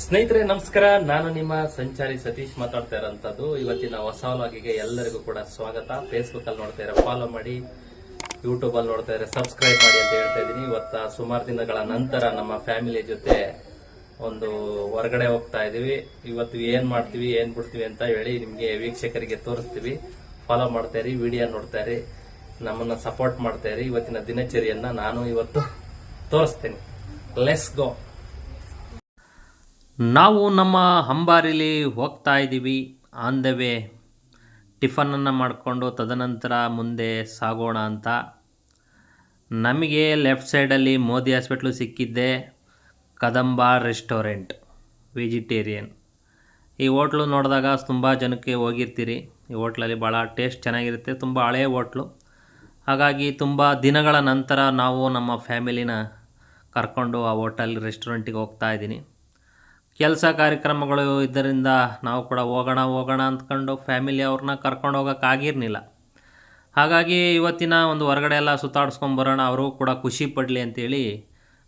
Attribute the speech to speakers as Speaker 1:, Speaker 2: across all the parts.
Speaker 1: ಸ್ನೇಹಿತರೆ, ನಮಸ್ಕಾರ. ನಾನು ನಿಮ್ಮ ಸಂಚಾರಿ ಸತೀಶ್ ಮಾತಾಡ್ತಾ ಇರೋಂಥದ್ದು. ಇವತ್ತಿನ ಹೊಸ ವ್ಲಾಗಿಗೆ ಎಲ್ಲರಿಗೂ ಕೂಡ ಸ್ವಾಗತ. ಫೇಸ್ಬುಕ್ ಅಲ್ಲಿ ನೋಡ್ತಾ ಇರೋ ಫಾಲೋ ಮಾಡಿ. ಯೂಟ್ಯೂಬ್ ಅಲ್ಲಿ ನೋಡ್ತಾ ಇರೋ ಸಬ್ಸ್ಕ್ರೈಬ್ ಮಾಡಿ ಅಂತ ಹೇಳ್ತಾ ಇದ್ದೀನಿ. ಇವತ್ತ ಸುಮಾರು ದಿನಗಳ ನಂತರ ನಮ್ಮ ಫ್ಯಾಮಿಲಿ ಜೊತೆ ಒಂದು ಹೊರಗಡೆ ಹೋಗ್ತಾ ಇದೀವಿ ಇವತ್ತು ಏನ್ ಮಾಡ್ತೀವಿ, ಏನ್ ಬಿಡ್ತೀವಿ ಅಂತ ಹೇಳಿ ನಿಮ್ಗೆ ವೀಕ್ಷಕರಿಗೆ ತೋರಿಸ್ತೀವಿ. ಫಾಲೋ ಮಾಡ್ತಾ ಇರಿ ವಿಡಿಯೋ ನೋಡ್ತಾ ಇರಿ. ನಮ್ಮನ್ನ ಸಪೋರ್ಟ್ ಮಾಡ್ತಾ ಇರಿ. ಇವತ್ತಿನ ದಿನಚರಿಯನ್ನ ನಾನು ಇವತ್ತು ತೋರಿಸ್ತೀನಿ. ಲೆಸ್ ಗೋ ನಾವು ನಮ್ಮ ಅಂಬಾರಿಲಿ ಹೋಗ್ತಾ ಇದ್ದೀವಿ. ಆನ್ ದ ವೇ ಟಿಫನನ್ನು ಮಾಡಿಕೊಂಡು ತದನಂತರ ಮುಂದೆ ಸಾಗೋಣ ಅಂತ. ನಮಗೆ ಲೆಫ್ಟ್ ಸೈಡಲ್ಲಿ Modi hospital ಸಿಕ್ಕಿದ್ದೆ. Kadamba restaurant, vegetarian. ಈ ಹೋಟ್ಲು ನೋಡಿದಾಗ ತುಂಬ ಜನಕ್ಕೆ ಹೋಗಿರ್ತೀರಿ. ಈ ಹೋಟ್ಲಲ್ಲಿ ಭಾಳ ಟೇಸ್ಟ್ ಚೆನ್ನಾಗಿರುತ್ತೆ, ತುಂಬ ಹಳೆಯ ಹೋಟ್ಲು. ಹಾಗಾಗಿ ತುಂಬ ದಿನಗಳ ನಂತರ ನಾವು ನಮ್ಮ ಫ್ಯಾಮಿಲಿನ ಕರ್ಕೊಂಡು ಆ ಹೋಟೆಲ್ ರೆಸ್ಟೋರೆಂಟಿಗೆ ಹೋಗ್ತಾ ಇದ್ದೀನಿ. ಕೆಲಸ ಕಾರ್ಯಕ್ರಮಗಳು ಇದರಿಂದ ನಾವು ಕೂಡ ಹೋಗೋಣ ಹೋಗೋಣ ಅಂದ್ಕೊಂಡು ಫ್ಯಾಮಿಲಿ ಅವ್ರನ್ನ ಕರ್ಕೊಂಡು ಹೋಗೋಕ್ಕಾಗಿರ್ಲಿಲ್ಲ ಹಾಗಾಗಿ ಇವತ್ತಿನ ಒಂದು ಹೊರಗಡೆ ಎಲ್ಲ ಸುತ್ತಾಡಿಸ್ಕೊಂಡು ಬರೋಣ ಅವರು ಕೂಡ ಖುಷಿ ಪಡಲಿ ಅಂತೇಳಿ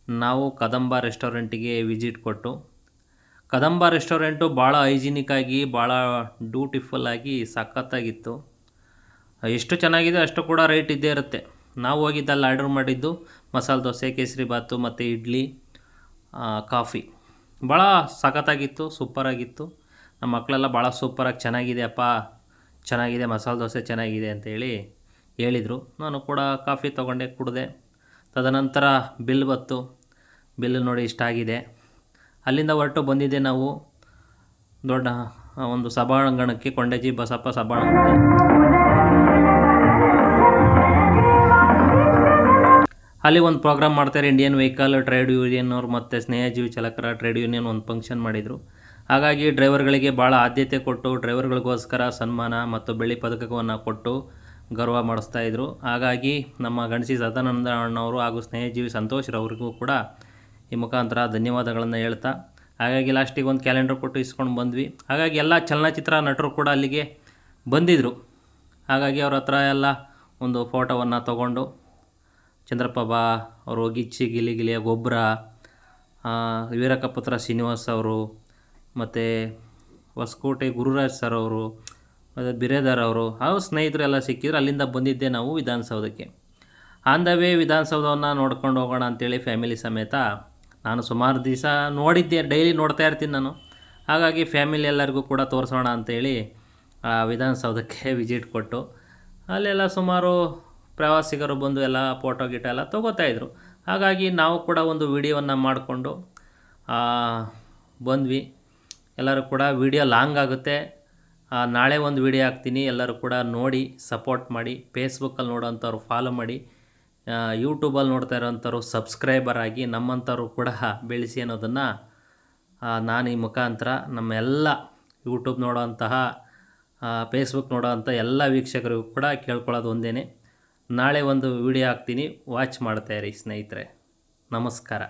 Speaker 1: ನಾವು ಕದಂಬ ರೆಸ್ಟೋರೆಂಟಿಗೆ ವಿಸಿಟ್ ಕೊಟ್ಟು, ಕದಂಬ ರೆಸ್ಟೋರೆಂಟು ಭಾಳ ಹೈಜಿನಿಕ್ ಆಗಿ, ಭಾಳ ಬ್ಯೂಟಿಫುಲ್ ಆಗಿ ಸಖತ್ತಾಗಿತ್ತು. ಎಷ್ಟು ಚೆನ್ನಾಗಿದೆ ಅಷ್ಟು ಕೂಡ ರೇಟ್ ಇದ್ದೇ ಇರುತ್ತೆ. ನಾವು ಹೋಗಿದ್ದಲ್ಲಿ ಆರ್ಡರ್ ಮಾಡಿದ್ದು ಮಸಾಲೆ ದೋಸೆ, ಕೇಸರಿ ಬಾತು ಮತ್ತು ಇಡ್ಲಿ ಕಾಫಿ. ಭಾಳ ಸಖತ್ತಾಗಿತ್ತು, ಸೂಪರಾಗಿತ್ತು. ನಮ್ಮ ಮಕ್ಕಳೆಲ್ಲ ಭಾಳ ಸೂಪರಾಗಿ ಚೆನ್ನಾಗಿದೆ ಅಪ್ಪ ಚೆನ್ನಾಗಿದೆ, ಮಸಾಲೆ ದೋಸೆ ಚೆನ್ನಾಗಿದೆ ಅಂತೇಳಿ ಹೇಳಿದರು. ನಾನು ಕೂಡ ಕಾಫಿ ತೊಗೊಂಡೆ, ಕುಡಿದೆ. ತದನಂತರ ಬಿಲ್ ಬತ್ತು ಬಿಲ್ ನೋಡಿ ಇಷ್ಟ ಆಗಿದೆ. ಅಲ್ಲಿಂದ ಹೊರಟು ಬಂದಿದ್ದೆ ನಾವು ದೊಡ್ಡ ಒಂದು ಸಭಾಂಗಣಕ್ಕೆ ಕೊಂಡಜಿ ಬಸಪ್ಪ ಸಭಾಂಗಣ ಅಲ್ಲಿ ಒಂದು ಪ್ರೋಗ್ರಾಮ್ ಮಾಡ್ತಾರೆ ಇಂಡಿಯನ್ ವೆಹಿಕಲ್ ಟ್ರೇಡ್ ಯೂನಿಯನ್ ಅವ್ರು ಮತ್ತು ಸ್ನೇಹಜೀವಿ ಚಾಲಕರ ಟ್ರೇಡ್ ಯೂನಿಯನ್ ಒಂದು ಫಂಕ್ಷನ್ ಮಾಡಿದರು. ಹಾಗಾಗಿ ಡ್ರೈವರ್ಗಳಿಗೆ ಭಾಳ ಆದ್ಯತೆ ಕೊಟ್ಟು ಡ್ರೈವರ್ಗಳಿಗೋಸ್ಕರ ಸನ್ಮಾನ ಮತ್ತು ಬೆಳ್ಳಿ ಪದಕವನ್ನು ಕೊಟ್ಟು ಗೌರವ ಮಾಡಿಸ್ತಾ ಇದ್ರು. ಹಾಗಾಗಿ ನಮ್ಮ ಗಣಸಿ ಸದಾನಂದ ಅಣ್ಣವರು ಹಾಗೂ ಸ್ನೇಹಜೀವಿ ಸಂತೋಷ್ರವ್ರಿಗೂ ಕೂಡ ಈ ಮುಖಾಂತರ ಧನ್ಯವಾದಗಳನ್ನು ಹೇಳ್ತಾ, ಹಾಗಾಗಿ ಲಾಸ್ಟಿಗೆ ಒಂದು ಕ್ಯಾಲೆಂಡರ್ ಕೊಟ್ಟು ಇಸ್ಕೊಂಡು ಬಂದ್ವಿ. ಹಾಗಾಗಿ ಎಲ್ಲ ಚಲನಚಿತ್ರ ನಟರು ಕೂಡ ಅಲ್ಲಿಗೆ ಬಂದಿದ್ದರು ಹಾಗಾಗಿ ಅವ್ರ ಹತ್ರ ಎಲ್ಲ ಒಂದು ಫೋಟೋವನ್ನು ತಗೊಂಡು ಚಂದ್ರಪ್ರಭಾ ಅವರು ಗಿಚ್ಚಿ ಗಿಲಿ, ಗಿಲಿಯ ಗೊಬ್ಬರ ವೀರಕಪುತ್ರ ಶ್ರೀನಿವಾಸ್ ಅವರು, ಮತ್ತು ಹೊಸಕೋಟೆ ಗುರುರಾಜ್ ಸರ್ ಅವರು, ಮತ್ತು ಬಿರೇದಾರ್ ಅವರು ಹಾಗೂ ಸ್ನೇಹಿತರೆಲ್ಲ ಸಿಕ್ಕಿದ್ರು ಅಲ್ಲಿಂದ ಬಂದಿದ್ದೆ ನಾವು ವಿಧಾನಸೌಧಕ್ಕೆ. ಆನ್ ದ ವೇ ವಿಧಾನಸೌಧವನ್ನು ನೋಡ್ಕೊಂಡು ಹೋಗೋಣ ಅಂತೇಳಿ ಫ್ಯಾಮಿಲಿ ಸಮೇತ ನಾನು ಸುಮಾರು ದಿವಸ ನೋಡಿದ್ದೆ, ಡೈಲಿ ನೋಡ್ತಾ ಇರ್ತೀನಿ ನಾನು. ಹಾಗಾಗಿ ಫ್ಯಾಮಿಲಿ ಎಲ್ಲರಿಗೂ ಕೂಡ ತೋರಿಸೋಣ ಅಂತೇಳಿ ಆ ವಿಧಾನಸೌಧಕ್ಕೆ ವಿಸಿಟ್ ಕೊಟ್ಟು, ಅಲ್ಲೆಲ್ಲ ಸುಮಾರು ಪ್ರವಾಸಿಗರು ಬಂದು ಎಲ್ಲ ಫೋಟೋ ಗಿಟ ಎಲ್ಲ ತೊಗೋತಾ ಇದ್ರು. ಹಾಗಾಗಿ ನಾವು ಕೂಡ ಒಂದು ವಿಡಿಯೋವನ್ನು ಮಾಡಿಕೊಂಡು ಬಂದ್ವಿ. ಎಲ್ಲರೂ ಕೂಡ ವಿಡಿಯೋ ಲಾಂಗ್ ಆಗುತ್ತೆ. ನಾಳೆ ಒಂದು ವಿಡಿಯೋ ಹಾಕ್ತೀನಿ. ಎಲ್ಲರೂ ಕೂಡ ನೋಡಿ, ಸಪೋರ್ಟ್ ಮಾಡಿ. ಫೇಸ್ಬುಕ್ಕಲ್ಲಿ ನೋಡೋಂಥವ್ರು ಫಾಲೋ ಮಾಡಿ. ಯೂಟ್ಯೂಬಲ್ಲಿ ನೋಡ್ತಾ ಇರೋಂಥವ್ರು ಸಬ್ಸ್ಕ್ರೈಬರ್ ಆಗಿ ನಮ್ಮಂಥವ್ರು ಕೂಡ ಬೆಳೆಸಿ ಅನ್ನೋದನ್ನು ನಾನು ಈ ಮುಖಾಂತರ ನಮ್ಮೆಲ್ಲ ಯೂಟ್ಯೂಬ್ ನೋಡೋಂತಹ ಫೇಸ್ಬುಕ್ ನೋಡೋವಂಥ ಎಲ್ಲ ವೀಕ್ಷಕರಿಗೂ ಕೂಡ ಕೇಳ್ಕೊಳ್ಳೋದು ಒಂದೇ ನಾಳೆ ಒಂದು ವಿಡಿಯೋ ಹಾಕ್ತೀನಿ. ವಾಚ್ ಮಾಡ್ತಾಯಿರಿ ಸ್ನೇಹಿತರೆ. ನಮಸ್ಕಾರ.